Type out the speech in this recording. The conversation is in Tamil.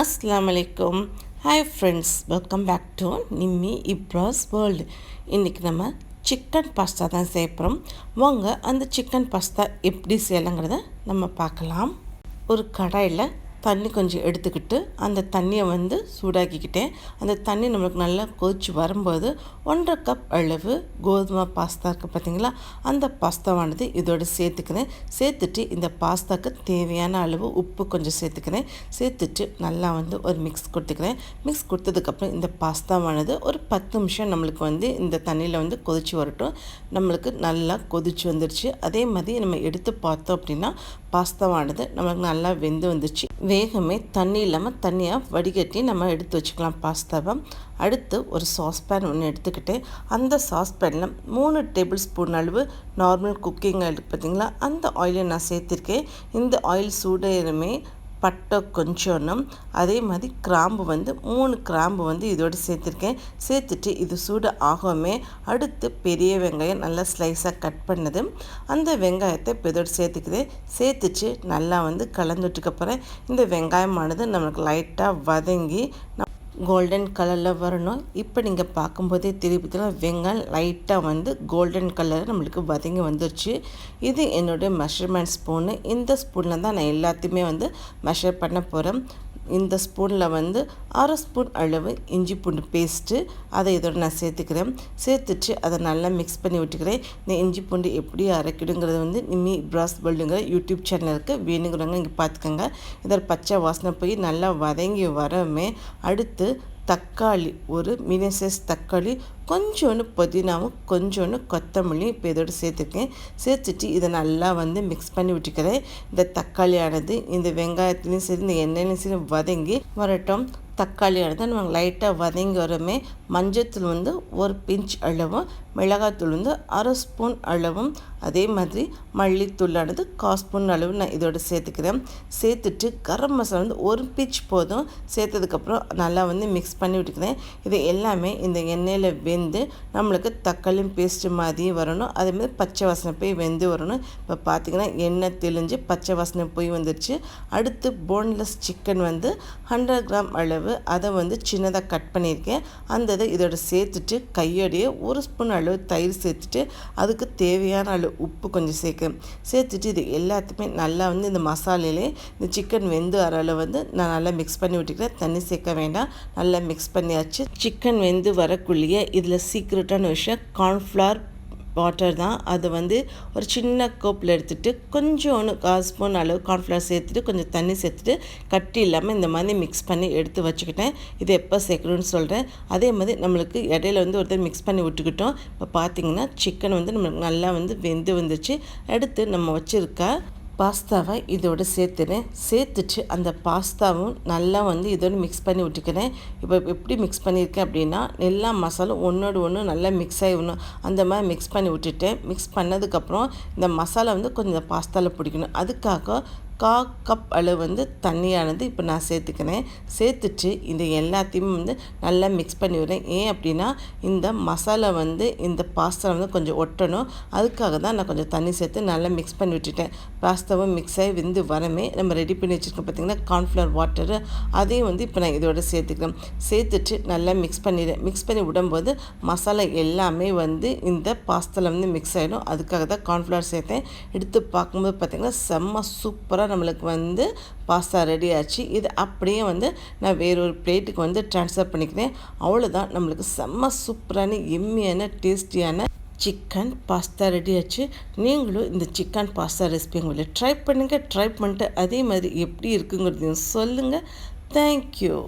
அஸ்லாம் வலைக்கம் hi friends welcome back to Nimmi Ibras world இன்றைக்கி நம்ம சிக்கன் பாஸ்தா தான் செய்யப்படுறோம் வாங்க அந்த சிக்கன் பாஸ்தா எப்படி செய்யலாங்கிறத நம்ம பார்க்கலாம். ஒரு கடாயில் தண்ணி கொஞ்சம் எடுத்துக்கிட்டு அந்த தண்ணியை வந்து சூடாக்கிக்கிட்டேன். அந்த தண்ணி நம்மளுக்கு நல்லா கொதிச்சு வரும்போது ஒன்றரை கப் அளவு கோதுமை பாஸ்தா இருக்குது பார்த்தீங்களா? அந்த பாஸ்தாவானது இதோடு சேர்த்துக்கிறேன். சேர்த்துட்டு இந்த பாஸ்தாக்கு தேவையான அளவு உப்பு கொஞ்சம் சேர்த்துக்கிறேன். சேர்த்துட்டு நல்லா வந்து ஒரு மிக்ஸ் கொடுத்துக்கிறேன். மிக்ஸ் கொடுத்ததுக்கப்புறம் இந்த பாஸ்தாவானது ஒரு பத்து நிமிஷம் நம்மளுக்கு வந்து இந்த தண்ணியில் வந்து கொதிச்சு வரட்டும். நம்மளுக்கு நல்லா கொதிச்சு வந்துடுச்சு அதே மாதிரி நம்ம எடுத்து பார்த்தோம் அப்படின்னா பாஸ்தாவானது நம்மளுக்கு நல்லா வெந்து வந்துச்சு வேகமே தண்ணி இல்லாமல் தண்ணியாக வடிகட்டி நம்ம எடுத்து வச்சுக்கலாம் பாஸ்தாவை அடுத்து ஒரு சாஸ்பேன் ஒன்று எடுத்துக்கிட்டு அந்த சாஸ்பேனில் மூணு டேபிள் ஸ்பூன் அளவு நார்மல் குக்கிங் ஆயில் பார்த்திங்களா அந்த ஆயிலை நான் சேர்த்துருக்கேன். இந்த ஆயில் சூடேறுமே பட்டை கொஞ்சோன்னும் அதே மாதிரி கிராம்பு வந்து மூணு கிராம்பு வந்து இதோடு சேர்த்துருக்கேன். சேர்த்துட்டு இது சூடு ஆகாமே அடுத்து பெரிய வெங்காயம் நல்லா ஸ்லைஸாக கட் பண்ணது. அந்த வெங்காயத்தை இப்போ இதோடு சேர்த்துக்கிறேன் சேர்த்துட்டு நல்லா வந்து கலந்துட்டுக்கப்புறம் இந்த வெங்காயமானது நம்மளுக்கு லைட்டாக வதங்கி கோல்டன் கலரில் வரணும். இப்போ நீங்கள் பார்க்கும்போதே தெரியுதுல வெங்காயம் லைட்டாக வந்து கோல்டன் கலர் நம்மளுக்கு வதங்கி வந்துருச்சு. இது என்னுடைய மெஷர்மெண்ட் ஸ்பூனு இந்த ஸ்பூனில் தான் நான் எல்லாத்தையுமே வந்து மெஷர் பண்ண போகிறேன் இந்த ஸ்பூனில் வந்து அரை ஸ்பூன் அளவு இஞ்சி பூண்டு பேஸ்ட்டு அதை இதோட நான் சேர்த்துக்கிறேன். சேர்த்துட்டு அதை நல்லா மிக்ஸ் பண்ணி விட்டுக்கிறேன். இந்த இஞ்சி பூண்டு எப்படி அரைக்கிடுங்கிறது வந்து நிம்மி பிராஸ் பல்டுங்கிற யூடியூப் சேனல் இருக்குது வேணுங்கிறவங்க இங்கே பார்த்துக்கோங்க. இதில் பச்சை வாசனை போய் நல்லா வதங்கி வரமே அடுத்து தக்காளி ஒரு மீடியம் சைஸ் தக்காளி கொஞ்சோண்டு புதினாவும் கொஞ்சோண்டு கொத்தமல்லியும் இப்போ இதோடு சேர்த்துருக்கேன். சேர்த்துட்டு இதை நல்லா வந்து மிக்ஸ் பண்ணி விட்டுக்கிறேன். இந்த தக்காளியானது இந்த வெங்காயத்துலேயும் சரி இந்த எண்ணெயிலையும் சரி வதங்கி வரட்டும். தக்காளி எடுத்து நம்ம லைட்டாக வதங்கி வரமே மஞ்சத்தூள் வந்து ஒரு பிஞ்ச் அளவும் மிளகாத்தூள் வந்து அரை ஸ்பூன் அளவும். அதே மாதிரி மல்லித்தூளானது கால் ஸ்பூன் அளவு நான் இதோட சேர்த்துக்கிறேன். சேர்த்துட்டு கரம் மசாலா வந்து ஒரு பிஞ்ச் போதும். சேர்த்ததுக்கப்புறம் நல்லா வந்து மிக்ஸ் பண்ணி விட்டுக்கிறேன். இது எல்லாமே இந்த எண்ணெயில் வெந்து நம்மளுக்கு தக்காளியும் பேஸ்ட்டு மாதிரி வரணும். அதேமாதிரி பச்சை வாசனை போய் வெந்து வரணும். இப்போ பார்த்திங்கன்னா எண்ணெய் தெளிஞ்சு பச்சை வாசனை போய் வந்துடுச்சு அடுத்து போன்லெஸ் சிக்கன் வந்து ஹண்ட்ரட் கிராம் அளவு. அதை வந்து சின்னதாக கட் பண்ணியிருக்கேன். அந்த இதை இதோட சேர்த்துட்டு கையோடையே ஒரு ஸ்பூன் அளவு தயிர் சேர்த்துட்டு அதுக்கு தேவையான அளவு உப்பு கொஞ்சம் சேர்க்கும் சேர்த்துட்டு இது எல்லாத்தையுமே நல்லா வந்து இந்த மசாலையிலே இந்த சிக்கன் வெந்து வர அளவு வந்து நான் நல்லா மிக்ஸ் பண்ணி விட்டுக்கிறேன். தண்ணி சேர்க்க வேண்டாம். நல்லா மிக்ஸ் பண்ணியாச்சு. சிக்கன் வெந்து வரக்குள்ளேயே இது இதில் சீக்ரெட்டான விஷயம் கார்ன்ஃப்ளவர் வாட்டர் தான். அதை வந்து ஒரு சின்ன கோப்பில் எடுத்துகிட்டு கொஞ்சோன்னு கால் ஸ்பூன் அளவு கார்ன்ஃப்ளவர் சேர்த்துட்டு கொஞ்சம் தண்ணி சேர்த்துட்டு கட்டி இல்லாமல் இந்த மாதிரி மிக்ஸ் பண்ணி எடுத்து வச்சுக்கிட்டேன். இது எப்போ சேர்க்கணும்னு சொல்கிறேன் அதே மாதிரி நம்மளுக்கு இடையில வந்து ஒருத்தர் மிக்ஸ் பண்ணி விட்டுக்கிட்டோம். இப்போ பார்த்திங்கன்னா சிக்கன் வந்து நம்மளுக்கு நல்லா வந்து வெந்து வந்துச்சு. எடுத்து நம்ம வச்சுருக்க பாஸ்தாவை இதோடு சேர்த்துனேன் சேர்த்துட்டு அந்த பாஸ்தாவும் நல்லா வந்து இதோடு மிக்ஸ் பண்ணி விட்டுக்கிறேன். இப்போ எப்படி மிக்ஸ் பண்ணியிருக்கேன் அப்படின்னா எல்லா மசாலும் ஒன்றோடு ஒன்று நல்லா மிக்ஸ் ஆகிடணும் அந்த மாதிரி மிக்ஸ் பண்ணி விட்டுட்டேன். மிக்ஸ் பண்ணதுக்கப்புறம் இந்த மசாலா வந்து கொஞ்சம் பாஸ்தாவில் பிடிக்கணும். அதுக்காக கா கப் அளவு வந்து தண்ணியானது இப்போ நான் சேர்த்துக்கினேன் சேர்த்துட்டு இந்த எல்லாத்தையும் வந்து நல்லா மிக்ஸ் பண்ணி விடுறேன். ஏன் அப்படின்னா இந்த மசாலா வந்து இந்த பாஸ்தா வந்து கொஞ்சம் ஒட்டணும். அதுக்காக தான் நான் கொஞ்சம் தண்ணி சேர்த்து நல்லா மிக்ஸ் பண்ணி விட்டுட்டேன். பாஸ்தாவும் மிக்ஸ் ஆகி வெந்து வரமே நம்ம ரெடி பண்ணி வச்சுருக்கோம் பார்த்திங்கன்னா கார்ன்ஃப்ளவர் வாட்டரு அதையும் வந்து இப்போ நான் இதோட சேர்த்துக்கிறேன். சேர்த்துட்டு நல்லா மிக்ஸ் பண்ணிடுறேன். மிக்ஸ் பண்ணி விடும்போது மசாலா எல்லாமே வந்து இந்த பாஸ்தாவில் வந்து மிக்ஸ் ஆகிடும் அதுக்காக தான் கார்ன்ஃப்ளவர் சேர்த்தேன். எடுத்து பார்க்கும்போது பார்த்திங்கன்னா செம்ம சூப்பராக சூப்பராக நம்மளுக்கு வந்து பாஸ்தா ரெடி ஆச்சு. இது அப்படியே வந்து நான் வேறொரு பிளேட்டுக்கு வந்து ட்ரான்ஸ்ஃபர் பண்ணிக்கிறேன். அவ்வளோதான் நம்மளுக்கு செம்ம சூப்பரான எம்மியான டேஸ்டியான சிக்கன் பாஸ்தா ரெடி ஆச்சு. நீங்களும் இந்த சிக்கன் பாஸ்தா ரெசிபி உங்களை ட்ரை பண்ணுங்கள் ட்ரை பண்ணிட்டு அதே மாதிரி எப்படி இருக்குங்கிறதையும் சொல்லுங்கள் தேங்க்யூ